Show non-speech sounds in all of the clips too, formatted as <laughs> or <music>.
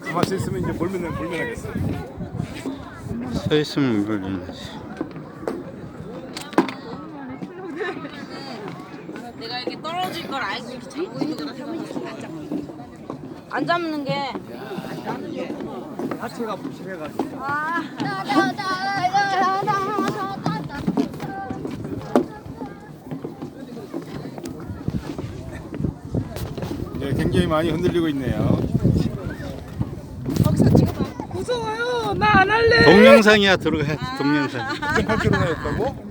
가만히 있으면 이제 몰면 몰면 하겠어. 서 있으면 물리지. 내가 이렇게 떨어질 걸 알고 이렇게 잡고 있는 거라 생각하고 안 잡는 안 잡는 게 하체가 부실해가지고. 아, 네, 굉장히 많이 흔들리고 있네요. 무서워요. 나 안 할래. 동영상이야 들어가야지 동영상. 2.8km였다고?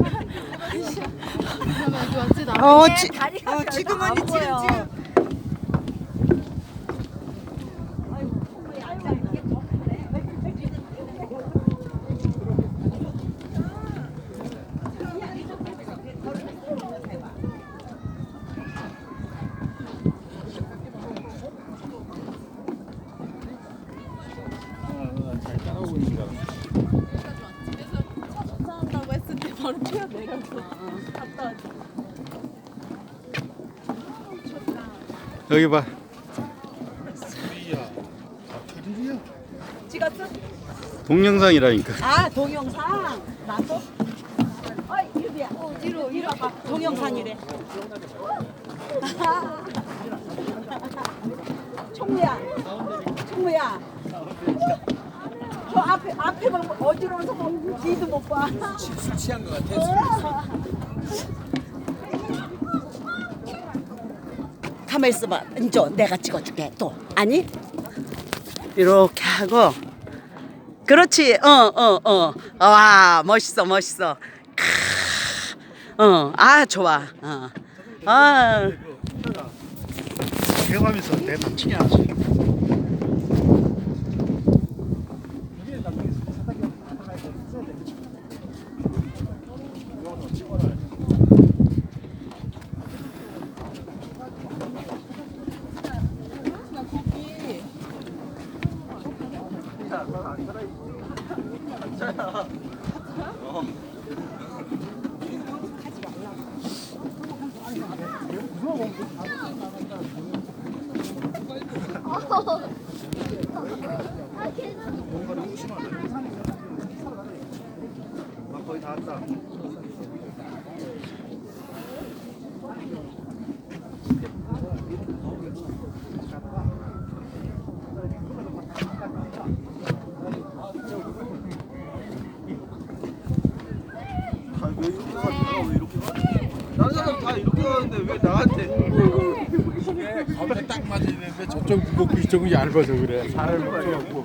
<laughs> 어, 지, 어 지금 언니 지금 지금. 잘 따라오고 있는 줄 알았어. 한다고 했을 때 바로 뛰어내려서 갔다 왔지. 여기 봐. 찍었어? 동영상이라니까. 아 동영상 나도. 어이 유비야. 어 뒤로 이리 와봐. 동영상이래. <laughs> 총무야. 총무야. 저 앞에 앞에 봐 어지러워서 뭐 뒤도 못 봐. 술 취한 것 같아. 가만 있어봐. 이제 내가 찍어줄게. 또 아니? 이렇게 하고. 그렇지. 어, 어, 어. 와, 멋있어, 멋있어. 크. 어, 아, 좋아. 어. 아, 대감에서 내 남친이야. 거의 다 왔다. 다른 사람 다 이렇게 가는데 왜 나한테? 이게 딱 맞으는데 저쪽 무겁고 이쪽은 얇아서 그래. 사람이 붙여갖고.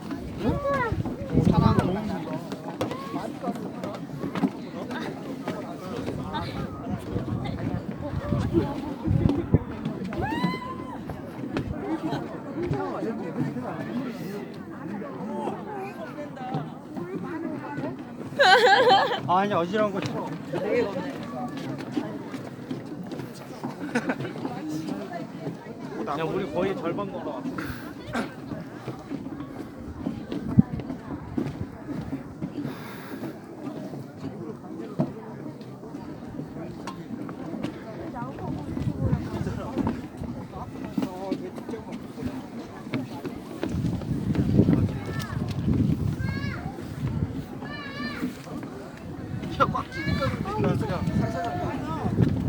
아니 어지러운 거 싫어. <laughs> 야 우리 거의 절반 걸어.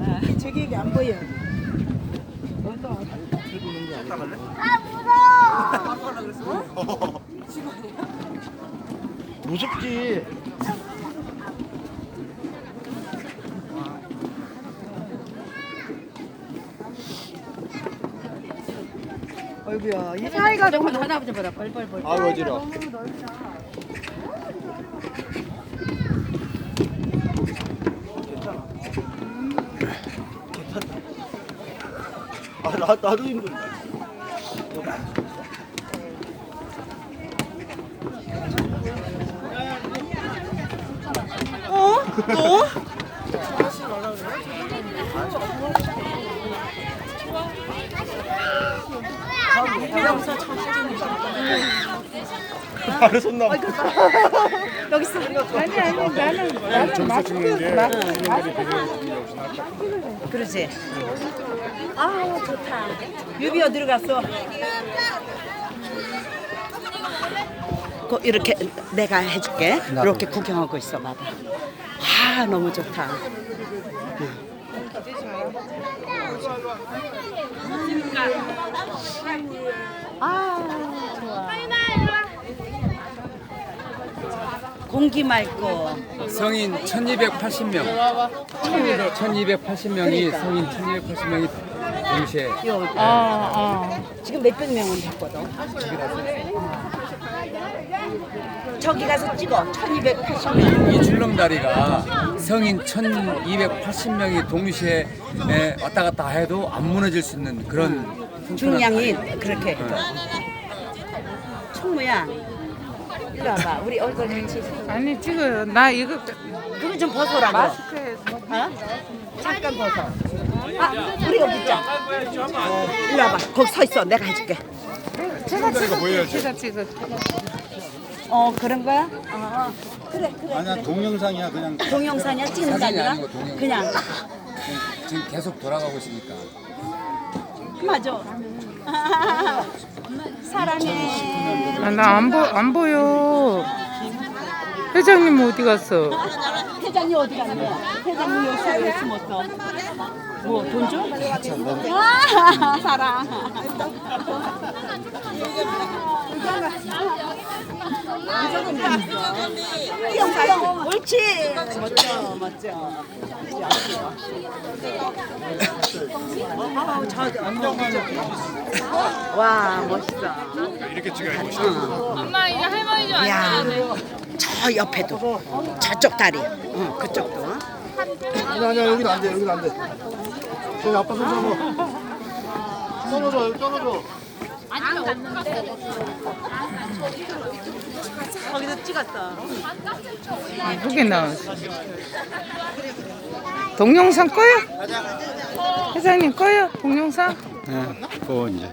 아, 저기 이게 안 보여. <laughs> 무섭지. 어이구야, 이 사이가 너무 할아버지보다 뻘뻘뻘. 아유 어지러. 아, 나, 나도 힘들어. 어, 또? 바로 손 나와. 여기 있어. 아니 아니 나는 나는 마스크 마- 그러지. 아 좋다. 유비 어디로 갔어? 그 이렇게 내가 해줄게. 이렇게 구경하고 있어 봐봐. 아 너무 좋다. 아 좋아. 공기 맑고 성인 1280명. 1280명이 성인 1280명이 동시에 지금 몇백 명은 됐거든. 저기 가서 찍어. 1280명. 이 줄넘다리가 성인 1280명이 동시에 에, 왔다 갔다 해도 안 무너질 수 있는 그런 튼튼한 중량이. 그렇게 해도. 총무야. 이리 와봐. 우리 얼굴 같이. 아니 지금 나 이거 그거 좀 벗어라고. 마스크에 어? 잠깐 벗어. 아, 우리 여기 있자. 이리 와봐. 거기 서 있어. 내가 해줄게. 제가 찍을게 제가 찍을 어, 그런 거야? 어, 그래, 그래. 아니야 동영상이야 그냥. 동영상이야? 찍는 게 사진이 아니라? 아니고 동영상. 그냥. 지금 계속 돌아가고 있으니까. 맞아. 사랑해. 아, 나 안 보 안 보여 회장님 어디 갔어 회장님 어디 가는 거야? 회장님 요새 왜 숨었어? 뭐돈 줘? 아, <laughs> 사랑. 영 옳지. 멋져, 멋져. 아우, 저, 와, 멋있어. 엄마 이제 할머니 좀 야, 앉아야 돼. 저 옆에도, 저쪽 다리, 응, 그쪽도. 아니야 아니야 여기는 안 돼. 여기는 안 돼. 저기 아빠 손 잡아. 떨어져 떨어져. 거기서 찍었어. 예쁘게 나왔어 동영상 꺼요 회장님 꺼요 동영상 네. 그거 이제.